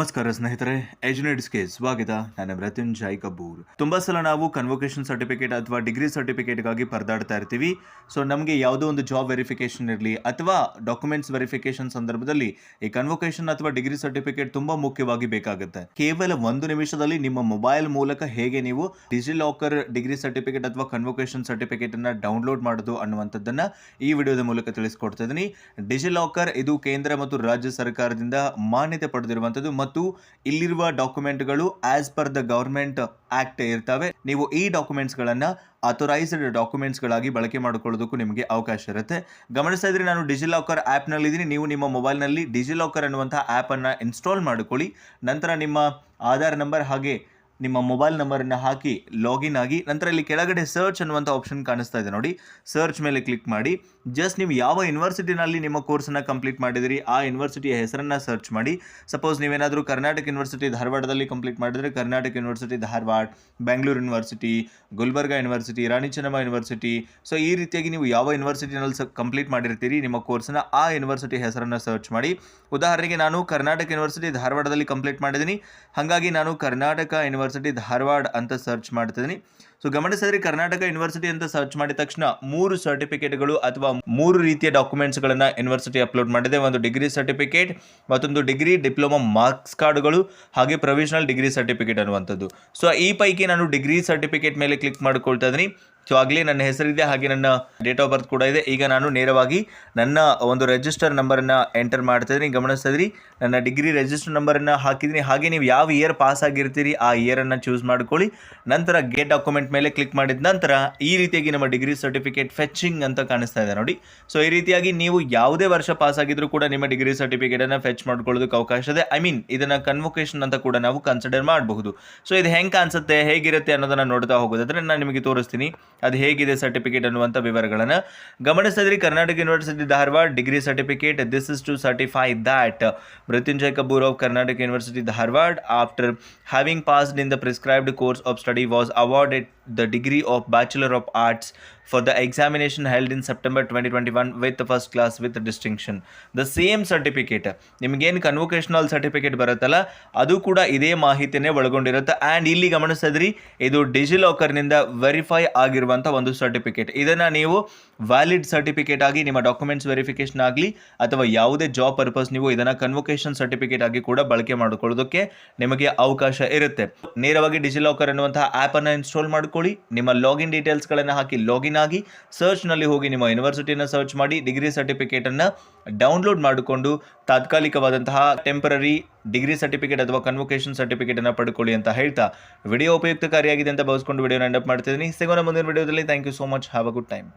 ನಮಸ್ಕಾರ ಸ್ನೇಹಿತರೆ ಎಜುನೇಟ್ಸ್ಗೆ ಸ್ವಾಗತ. ನಾನು ಮೃತ್ಯುಂಜಯ್ ಕಬೂರ್ ತುಂಬಾ ಸಲ ನಾವು ಕನ್ವೊಕೇಶನ್ ಸರ್ಟಿಫಿಕೇಟ್ ಅಥವಾ ಡಿಗ್ರಿ ಸರ್ಟಿಫಿಕೇಟ್ಗಾಗಿ ಪರದಾಡ್ತಾ ಇರ್ತೀವಿ. ಸೊ ನಮಗೆ ಯಾವುದೋ ಒಂದು ಜಾಬ್ ವೆರಿಫಿಕೇಶನ್ ಇರಲಿ ಅಥವಾ ಡಾಕ್ಯುಮೆಂಟ್ಸ್ ವೆರಿಫಿಕೇಶನ್ ಸಂದರ್ಭದಲ್ಲಿ ಈ ಕನ್ವೊಕೇಶನ್ ಅಥವಾ ಡಿಗ್ರಿ ಸರ್ಟಿಫಿಕೇಟ್ ತುಂಬಾ ಮುಖ್ಯವಾಗಿ ಬೇಕಾಗುತ್ತೆ. ಕೇವಲ ಒಂದು ನಿಮಿಷದಲ್ಲಿ ನಿಮ್ಮ ಮೊಬೈಲ್ ಮೂಲಕ ಹೇಗೆ ನೀವು ಡಿಜಿಲಾಕರ್ ಡಿಗ್ರಿ ಸರ್ಟಿಫಿಕೇಟ್ ಅಥವಾ ಕನ್ವೊಕೇಶನ್ ಸರ್ಟಿಫಿಕೇಟ್ ಅನ್ನ ಡೌನ್ಲೋಡ್ ಮಾಡೋದು ಅನ್ನುವಂಥದ್ದನ್ನ ಈ ವಿಡಿಯೋದ ಮೂಲಕ ತಿಳಿಸ್ಕೊಡ್ತಾ ಇದ್ದೀನಿ. ಡಿಜಿಲಾಕರ್ ಇದು ಕೇಂದ್ರ ಮತ್ತು ರಾಜ್ಯ ಸರ್ಕಾರದಿಂದ ಮಾನ್ಯತೆ ಪಡೆದಿರುವಂಥದ್ದು ಮತ್ತು ಇಲ್ಲಿರುವ ಡಾಕ್ಯುಮೆಂಟ್ಗಳು as per the government act ಇರ್ತವೆ. ನೀವು ಈ ಡಾಕ್ಯುಮೆಂಟ್ಸ್ಗಳನ್ನು ಅಥರೈಸ್ಡ್ ಡಾಕ್ಯುಮೆಂಟ್ಸ್ಗಳಾಗಿ ಬಳಕೆ ಮಾಡಿಕೊಳ್ಳೋದಕ್ಕೂ ನಿಮಗೆ ಅವಕಾಶ ಇರುತ್ತೆ. ಗಮನಿಸ್ತಾ ಇದ್ರೆ ನಾನು ನಲ್ಲಿ ಆ್ಯಪ್ನಲ್ಲಿದ್ದೀನಿ ನೀವು ನಿಮ್ಮ ಮೊಬೈಲ್ನಲ್ಲಿ ಡಿಜಿಲಾಕರ್ ಅನ್ನುವಂಥ ಆ್ಯಪನ್ನು ಇನ್ಸ್ಟಾಲ್ ಮಾಡಿಕೊಳ್ಳಿ. ನಂತರ ನಿಮ್ಮ ಆಧಾರ್ ನಂಬರ್ ಹಾಗೆ ನಿಮ್ಮ ಮೊಬೈಲ್ ನಂಬರನ್ನು ಹಾಕಿ ಲಾಗಿನ್ ಆಗಿ, ನಂತರ ಇಲ್ಲಿ ಕೆಳಗಡೆ ಸರ್ಚ್ ಅನ್ನುವಂಥ ಆಪ್ಷನ್ ಕಾಣಿಸ್ತಾ ಇದೆ ನೋಡಿ. ಸರ್ಚ್ ಮೇಲೆ ಕ್ಲಿಕ್ ಮಾಡಿ. ಜಸ್ಟ್ ನೀವು ಯಾವ ಯೂನಿವರ್ಸಿಟಿನಲ್ಲಿ ನಿಮ್ಮ ಕೋರ್ಸನ್ನು ಕಂಪ್ಲೀಟ್ ಮಾಡಿದಿರಿ, ಆ ಯೂನಿವರ್ಸಿಟಿಯ ಹೆಸರನ್ನು ಸರ್ಚ್ ಮಾಡಿ. ಸಪೋಸ್ ನೀವೇನಾದರೂ ಕರ್ನಾಟಕ ಯೂನಿವರ್ಸಿಟಿ ಧಾರವಾಡದಲ್ಲಿ ಕಂಪ್ಲೀಟ್ ಮಾಡಿದರೆ, Karnataka university Dharwad Bengaluru university Gulbarga university Rani Chennamma university so ಈ ರೀತಿಯಾಗಿ ನೀವು ಯಾವ ಯೂನಿವರ್ಸಿಟಿನಲ್ಲಿ ಕಂಪ್ಲೀಟ್ ಮಾಡಿರ್ತೀರಿ, ನಿಮ್ಮ ಕೋರ್ಸನ್ನ ಆ ಯೂನಿವರ್ಸಿಟಿ ಹೆಸರನ್ನು ಸರ್ಚ್ ಮಾಡಿ. ಉದಾಹರಣೆಗೆ ನಾನು ಕರ್ನಾಟಕ ಯೂನಿವರ್ಸಿಟಿ ಧಾರವಾಡದಲ್ಲಿ ಕಂಪ್ಲೀಟ್ ಮಾಡಿದ್ದೀನಿ ಹಾಗಾಗಿ ನಾನು ಕರ್ನಾಟಕ ಯೂನಿವರ್ಸಿಟಿ ಧಾರವಾಡ ಅಂತ ಸರ್ಚ್ ಮಾಡ್ತಿದ್ದೀನಿ. ಸೊ ಗಮನಿಸಿದ್ರೆ ಕರ್ನಾಟಕ ಯೂನಿವರ್ಸಿಟಿ ಅಂತ ಸರ್ಚ್ ಮಾಡಿದ ತಕ್ಷಣ ಮೂರು ಸರ್ಟಿಫಿಕೇಟ್ಗಳು ಅಥವಾ ಮೂರು ರೀತಿಯ ಡಾಕ್ಯುಮೆಂಟ್ಸ್ಗಳನ್ನು ಯೂನಿವರ್ಸಿಟಿ ಅಪ್ಲೋಡ್ ಮಾಡಿದೆ. ಒಂದು ಡಿಗ್ರಿ ಸರ್ಟಿಫಿಕೇಟ್ ಮತ್ತೊಂದು ಡಿಗ್ರಿ ಡಿಪ್ಲೊಮಾ ಮಾರ್ಕ್ಸ್ ಕಾರ್ಡ್ಗಳು ಹಾಗೆ ಪ್ರೊವಿಷನಲ್ ಡಿಗ್ರಿ ಸರ್ಟಿಫಿಕೇಟ್ ಅನ್ನುವಂಥದ್ದು. ಸೊ ಈ ಪೈಕಿ ನಾನು ಡಿಗ್ರಿ ಸರ್ಟಿಫಿಕೇಟ್ ಮೇಲೆ ಕ್ಲಿಕ್ ಮಾಡ್ಕೊಳ್ತಾ ಇದ್ದೀನಿ. ಸೊ ಆಗಲೇ ನನ್ನ ಹೆಸರಿದೆ, ಹಾಗೆ ನನ್ನ ಡೇಟ್ ಆಫ್ ಬರ್ತ್ ಕೂಡ ಇದೆ. ಈಗ ನಾನು ನೇರವಾಗಿ ನನ್ನ ಒಂದು ರಿಜಿಸ್ಟರ್ ನಂಬರನ್ನು ಎಂಟರ್ ಮಾಡ್ತಾ ಇದ್ದೀನಿ. ಗಮನಿಸ್ತಾ ನನ್ನ ಡಿಗ್ರಿ ರಿಜಿಸ್ಟರ್ ನಂಬರನ್ನು ಹಾಕಿದ್ದೀನಿ. ಹಾಗೆ ನೀವು ಯಾವ ಇಯರ್ ಪಾಸ್ ಆಗಿರ್ತೀರಿ, ಆ ಇಯರನ್ನು ಚೂಸ್ ಮಾಡ್ಕೊಳ್ಳಿ. ನಂತರ ಗೇಟ್ ಡಾಕ್ಯುಮೆಂಟ್ ಮೇಲೆ ಕ್ಲಿಕ್ ಮಾಡಿದ ನಂತರ ಈ ರೀತಿಯಾಗಿ ನಮ್ಮ ಡಿಗ್ರಿ ಸರ್ಟಿಫಿಕೇಟ್ ಫೆಚಿಂಗ್ ಅಂತ ಕಾಣಿಸ್ತಾ ಇದೆ ನೋಡಿ. ಸೊ ಈ ರೀತಿಯಾಗಿ ನೀವು ಯಾವುದೇ ವರ್ಷ ಪಾಸ್ ಆಗಿದ್ರು ಕೂಡ ನಿಮ್ಮ ಡಿಗ್ರಿ ಸರ್ಟಿಫಿಕೇಟನ್ನು ಫೆಚ್ ಮಾಡ್ಕೊಳ್ಳೋದಕ್ಕೆ ಅವಕಾಶ ಇದೆ. ಐ ಮೀನ್ ಇದನ್ನು ಕನ್ವೊಕೇಶನ್ ಅಂತ ಕೂಡ ನಾವು ಕನ್ಸಿಡರ್ ಮಾಡಬಹುದು. ಸೊ ಇದು ಹೆಂಗೆ ಕಾಣಿಸುತ್ತೆ, ಹೇಗಿರುತ್ತೆ ಅನ್ನೋದನ್ನು ನೋಡ್ತಾ ಹೋಗೋದಾದ್ರೆ, ನಾನು ನಿಮಗೆ ತೋರಿಸ್ತೀನಿ. ಅದು ಹೇಗಿದೆ ಸರ್ಟಿಫಿಕೇಟ್ ಅನ್ನುವಂಥ ವಿವರಗಳನ್ನು ಗಮನಿಸಿದ್ರಿ. Karnataka university Dharwad degree certificate this is to certify that Mrityunjaya Kapoor of Karnataka university Dharwad after having passed in the prescribed course of study was awarded degree of bachelor of arts for the the held in in twenty 2021 one with first class with distinction the same certificate ನಿಮಗೇನು convocational certificate ಬರುತ್ತಲ್ಲ, ಅದು ಕೂಡ ಇದೇ ಮಾಹಿತಿನೇ ಒಳಗೊಂಡಿರುತ್ತೆ. And ಇಲ್ಲಿ ಗಮನಿಸಿದ್ರಿ, ಇದು ಡಿಜಿಲಾಕರ್ನಿಂದ verify ಆಗಿರುವಂಥ ಒಂದು ಸರ್ಟಿಫಿಕೇಟ್ ಇದನ್ನು ನೀವು ವ್ಯಾಲಿಡ್ ಸರ್ಟಿಫಿಕೇಟ್ ಆಗಿ, ನಿಮ್ಮ ಡಾಕ್ಯುಮೆಂಟ್ಸ್ ವೆರಿಫಿಕೇಶನ್ ಆಗಲಿ, ಅಥವಾ ಯಾವುದೇ ಜಾಬ್ ಪರ್ಪಸ್ ನೀವು ಇದನ್ನು ಕನ್ವೊಕೇಶನ್ ಸರ್ಟಿಫಿಕೇಟ್ ಆಗಿ ಕೂಡ ಬಳಕೆ ಮಾಡಿಕೊಳ್ಳೋದಕ್ಕೆ ನಿಮಗೆ ಅವಕಾಶ ಇರುತ್ತೆ. ನೇರವಾಗಿ ಡಿಜಿಲಾಕರ್ ಎನ್ನುವಂತಹ ಆ್ಯಪನ್ನು ಇನ್ಸ್ಟಾಲ್ ಮಾಡ್ಕೊಳ್ಳಿ. ನಿಮ್ಮ ಲಾಗಿನ್ ಡೀಟೇಲ್ಸ್ಗಳನ್ನು ಹಾಕಿ ಲಾಗಿನ್ ಆಗಿ ಸರ್ಚ್ನಲ್ಲಿ ಹೋಗಿ ನಿಮ್ಮ ಯೂನಿವರ್ಸಿಟಿಯನ್ನು ಸರ್ಚ್ ಮಾಡಿ ಡಿಗ್ರಿ ಸರ್ಟಿಫಿಕೇಟನ್ನು ಡೌನ್ಲೋಡ್ ಮಾಡಿಕೊಂಡು ತಾತ್ಕಾಲಿಕವಾದಂತಹ ಟೆಂಪರರಿ ಡಿಗ್ರಿ ಸರ್ಟಿಫಿಕೇಟ್ ಅಥವಾ ಕನ್ವೊಕೇಶನ್ ಸರ್ಟಿಫಿಕೇಟನ್ನು ಪಡ್ಕೊಳ್ಳಿ ಅಂತ ಹೇಳ್ತಾ ವಿಡಿಯೋ ಉಪಯುಕ್ತಕಾರಿಯಾಗಿದೆ ಅಂತ ಭಾವಿಸ್ಕೊಂಡು ವಿಡಿಯೋನ ಎಂಡಪ್ ಮಾಡ್ತಿದ್ದೀನಿ. ಸಿಗೋಣ ಮುಂದಿನ ವಿಡಿಯೋದಲ್ಲಿ thank you so much have a good time